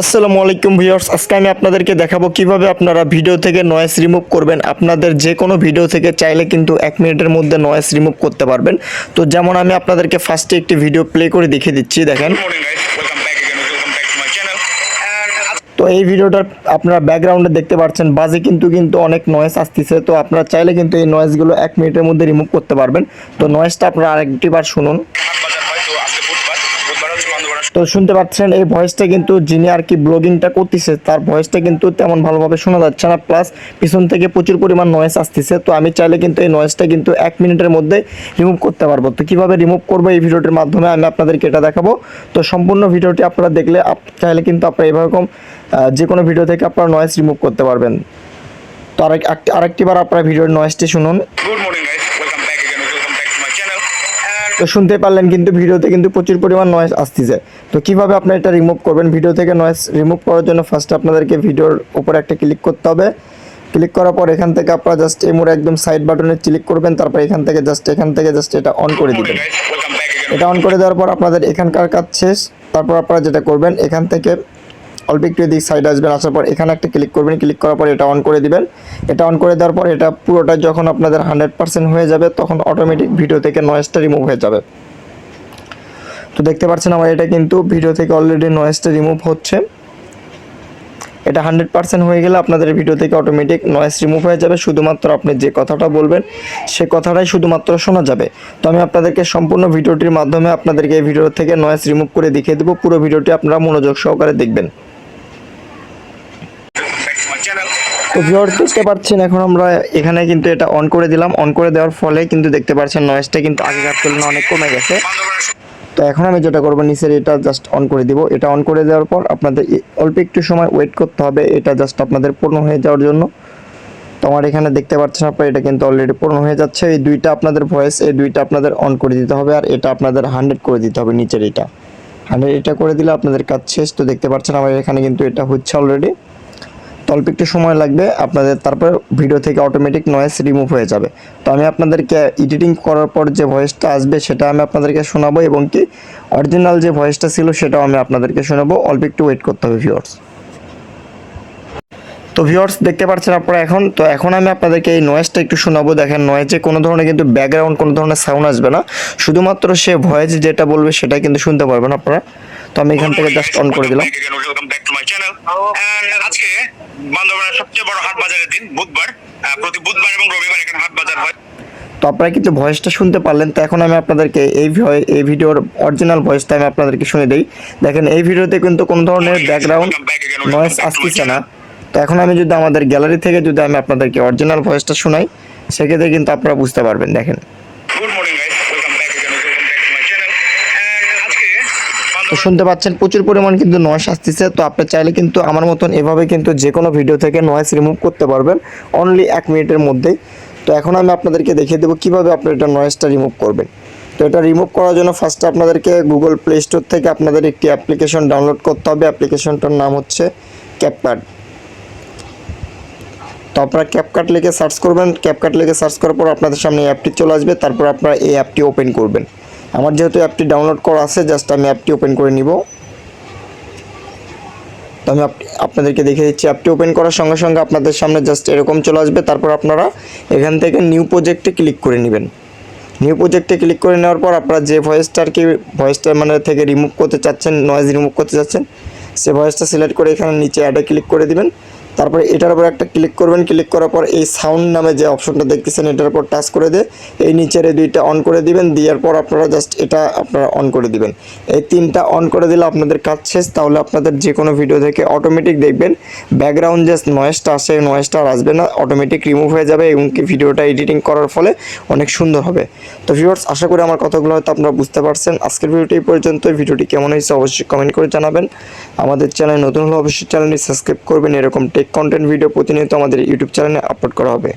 আসসালামু আলাইকুম ভিউয়ার্স আজকে আমি আপনাদেরকে দেখাবো কীভাবে আপনারা ভিডিও থেকে নয়েস রিমুভ করবেন। আপনাদের যে কোনো ভিডিও থেকে চাইলে কিন্তু এক মিনিটের মধ্যে নয়েস রিমুভ করতে পারবেন। তো যেমন আমি আপনাদেরকে ফার্স্টে একটি ভিডিও প্লে করে দেখিয়ে দিচ্ছি দেখেন। তো এই ভিডিওটার আপনারা ব্যাকগ্রাউন্ডে দেখতে পাচ্ছেন বাজে কিন্তু কিন্তু অনেক নয়েস আসতেছে। তো আপনারা চাইলে কিন্তু এই নয়েসগুলো এক মিনিটের মধ্যে রিমুভ করতে পারবেন। তো নয়েসটা আপনারা আরেকটি বার শুনুন হাট বাজার হয় তো আজকে বুধবার বুধবার হচ্ছে বান্দরবান তো শুনতে পাচ্ছেন, এই ভয়েসটা কিন্তু যিনি আর কি ব্লগিংটা করতেছে, তার ভয়েসটা কিন্তু তেমন ভালোভাবে শোনা যাচ্ছে না। প্লাস পিছন থেকে প্রচুর পরিমাণ নয়েস আসতেছে, তো আমি চাইলে কিন্তু এই নয়েসটা কিন্তু এক মিনিটের মধ্যে রিমুভ করতে পারব। তো কীভাবে রিমুভ করব এই ভিডিওটির মাধ্যমে আমি আপনাদেরকে এটা দেখাবো। তো সম্পূর্ণ ভিডিওটি আপনারা দেখলে চাইলে কিন্তু আপনারা এরকম যে কোনো ভিডিও থেকে আপনারা নয়েস রিমুভ করতে পারবেন। তো আরেক, আরেকটি বার আপনারা ভিডিওর নয়েসটি শুনুন। তো শুনতে পারলেন কিন্তু ভিডিওতে কিন্তু প্রচুর পরিমাণ নয়েজ আসতেছে। তো কীভাবে আপনারা এটা রিমুভ করবেন? ভিডিও থেকে নয়েজ রিমুভ করার জন্য ফার্স্ট আপনাদেরকে ভিডিওর উপরে একটা ক্লিক করতে হবে। ক্লিক করার পর এখান থেকে আপনারা জাস্ট এই মোড়ে একদম সাইড বাটনে ক্লিক করবেন তারপর এখান থেকে জাস্ট এখান থেকে জাস্ট এটা অন করে দিবেন. এটা অন করে দেওয়ার পর আপনাদের এখানকার কাজ শেষ। তারপর আপনারা যেটা করবেন এখান থেকে অল্প একটু এদিক সাইডে আসবেন, আসার পর এখানে একটা ক্লিক করবেন ক্লিক করার পর এটা অন করে দিবেন। এটা অন করে দেওয়ার পর এটা পুরোটা যখন আপনাদের হান্ড্রেড পার্সেন্ট হয়ে যাবে, তখন অটোমেটিক ভিডিও থেকে নয়েজটা রিমুভ হয়ে যাবে। তো দেখতে পাচ্ছেন আমার এটা কিন্তু ভিডিও থেকে অলরেডি নয়েজটা রিমুভ হচ্ছে। এটা হান্ড্রেড পার্সেন্ট হয়ে গেলে আপনাদের ভিডিও থেকে অটোমেটিক নয়েজ রিমুভ হয়ে যাবে, শুধুমাত্র আপনি যে কথাটা বলবেন, সে কথাটাই শুধুমাত্র শোনা যাবে। তো আমি আপনাদেরকে সম্পূর্ণ ভিডিওটির মাধ্যমে আপনাদেরকে এই ভিডিও থেকে নয়েজ রিমুভ করে দেখিয়ে দেবো, পুরো ভিডিওটি আপনারা মনোযোগ সহকারে দেখবেন। তো ভিউয়ার দেখতে পাচ্ছেন এখন আমরা এখানে কিন্তু এটা অন করে দিলাম। অন করে দেওয়ার ফলে কিন্তু দেখতে পাচ্ছেন নয়েজটা কিন্তু আগেকার তুলনায় অনেক কমে গেছে। তো এখন আমি যেটা করব নিচের এটা জাস্ট অন করে দিব। এটা অন করে দেওয়ার পর আপনাদের অল্প একটু সময় ওয়েট করতে হবে। এটা জাস্ট আপনাদের পূর্ণ হয়ে যাওয়ার জন্য। তো আমার এখানে দেখতে পাচ্ছেন আপনারা এটা কিন্তু অলরেডি পূর্ণ হয়ে যাচ্ছে। এই দুইটা আপনাদের ভয়েস এই দুইটা আপনাদের অন করে দিতে হবে আর এটা আপনাদের হান্ড্রেড করে দিতে হবে নিচের এটা। হান্ড্রেড এটা করে দিলে আপনাদের কাজ শেষ। তো দেখতে পাচ্ছেন আমার এখানে কিন্তু এটা হচ্ছে অলরেডি অল্প একটু সময় লাগবে, আপনাদের তারপর ভিডিও থেকে অটোমেটিক নয়েস রিমুভ হয়ে যাবে। তো আমি আপনাদেরকে এডিটিং করার পর যে ভয়েসটা আসবে সেটা আমি আপনাদেরকে শোনাবো এবং কি অরিজিনাল যে ভয়েসটা ছিল সেটাও আমি আপনাদেরকে শোনাবো। অল্প একটু ওয়েট করতে হবে ভিউয়ার্স তো ভিউয়ার্স দেখতে পাচ্ছেন আপনারা এখন। তো এখন আমি আপনাদেরকে এই নয়েজটা একটু শোনাবো। দেখেন নয়েজে কোনো ধরনের কিন্তু ব্যাকগ্রাউন্ড কোনো ধরনের সাউন্ড আসবে না। শুধুমাত্র সে ভয়েস যেটা বলবে সেটা কিন্তু শুনতে পারবেন আপনারা। তো আমি এখান থেকে জাস্ট অন করে দিলাম। আজকে বান্দরবানের সবচেয়ে বড় হাট বাজারের দিন বুধবার। প্রতি বুধবার এবং রবিবার এখানে হাট বাজার হয়। তো আপনারা কিন্তু ভয়েসটা শুনতে পারলেন তো এখন আমি আপনাদেরকে এই এই ভিডিওর অরিজিনাল ভয়েসটা আমি আপনাদেরকে শুনে দিই। দেখেন এই ভিডিওতে কিন্তু কোনো ধরনের ব্যাকগ্রাউন্ড নয়েস আসতেছে না। তো এখন আমি যদি আমাদের গ্যালারি থেকে যদি আমি আপনাদেরকে অরিজিনাল ভয়েসটা শোনাই সেক্ষেত্রে কিন্তু আপনারা বুঝতে পারবেন দেখেন। তো শুনতে পাচ্ছেন প্রচুর পরিমাণ কিন্তু নয়েস আসতেছে তো আপনি চাইলে কিন্তু আমার মতন এভাবে কিন্তু যে কোনো ভিডিও থেকে নয়েস রিমুভ করতে পারবেন অনলি এক মিনিটের মধ্যেই। তো এখন আমি আপনাদেরকে দেখিয়ে দেবো কীভাবে আপনি এটা নয়েসটা রিমুভ করবেন। তো এটা রিমুভ করার জন্য ফার্স্টে আপনাদেরকে গুগল প্লে স্টোর থেকে আপনাদের একটি অ্যাপ্লিকেশন ডাউনলোড করতে হবে। অ্যাপ্লিকেশনটার নাম হচ্ছে ক্যাপকার্ড তো আপনারা ক্যাপকাট লিখে সার্চ করবেন। ক্যাপকাট লিখে সার্চ করার পর আপনাদের সামনে এই অ্যাপটি চলে আসবে। তারপর আপনারা এই অ্যাপটি ওপেন করবেন। আমার যেহেতু অ্যাপটি ডাউনলোড করা আছে জাস্ট আমি অ্যাপটি ওপেন করে নিব। তো আমি আপ- আপনাদেরকে দেখিয়ে দিচ্ছি অ্যাপটি ওপেন করার সঙ্গে সঙ্গে আপনাদের সামনে জাস্ট এরকম চলে আসবে। তারপর আপনারা এখান থেকে নিউ প্রজেক্টে ক্লিক করে নেবেন। নিউ প্রজেক্টে ক্লিক করে নেওয়ার পর আপনারা যে ভয়েসটা আর কি ভয়েসটা মানে থেকে রিমুভ করতে চাচ্ছেন নয়েজ রিমুভ করতে চাচ্ছেন, সে ভয়েসটা সিলেক্ট করে এখানে নিচে অ্যাডে ক্লিক করে দিবেন। তারপরে এটার উপর একটা ক্লিক করবেন ক্লিক করার পর এই সাউন্ড নামে যে অপশনটা দেখতেছেন, এটার উপর টাচ করে দিয়ে এই নিচের এই দুইটা অন করে দিবেন, দেওয়ার পর আপনারা জাস্ট এটা আপনারা অন করে দিবেন। এই তিনটা অন করে দিলে আপনাদের কাজ শেষ, তাহলে আপনাদের যে কোনো ভিডিও থেকে অটোমেটিক দেখবেন ব্যাকগ্রাউন্ড যে নয়েজটা আসে নয়েজটা আর আসবে না অটোমেটিক রিমুভ হয়ে যাবে এবং কি ভিডিওটা এডিটিং করার ফলে অনেক সুন্দর হবে। তো ভিউয়ার্স আশা করি আমার কথাগুলো হয়তো আপনারা বুঝতে পারছেন। আজকের ভিডিওটি পর্যন্ত ভিডিওটি কেমন হয়েছে অবশ্যই কমেন্ট করে জানাবেন। আমাদের চ্যানেল নতুন হলে অবশ্যই চ্যানেলটি সাবস্ক্রাইব করবেন, এরকম টেক কন্টেন্ট ভিডিও প্রতিনিয়ত আমাদের ইউটিউব চ্যানেলে আপলোড করা হবে।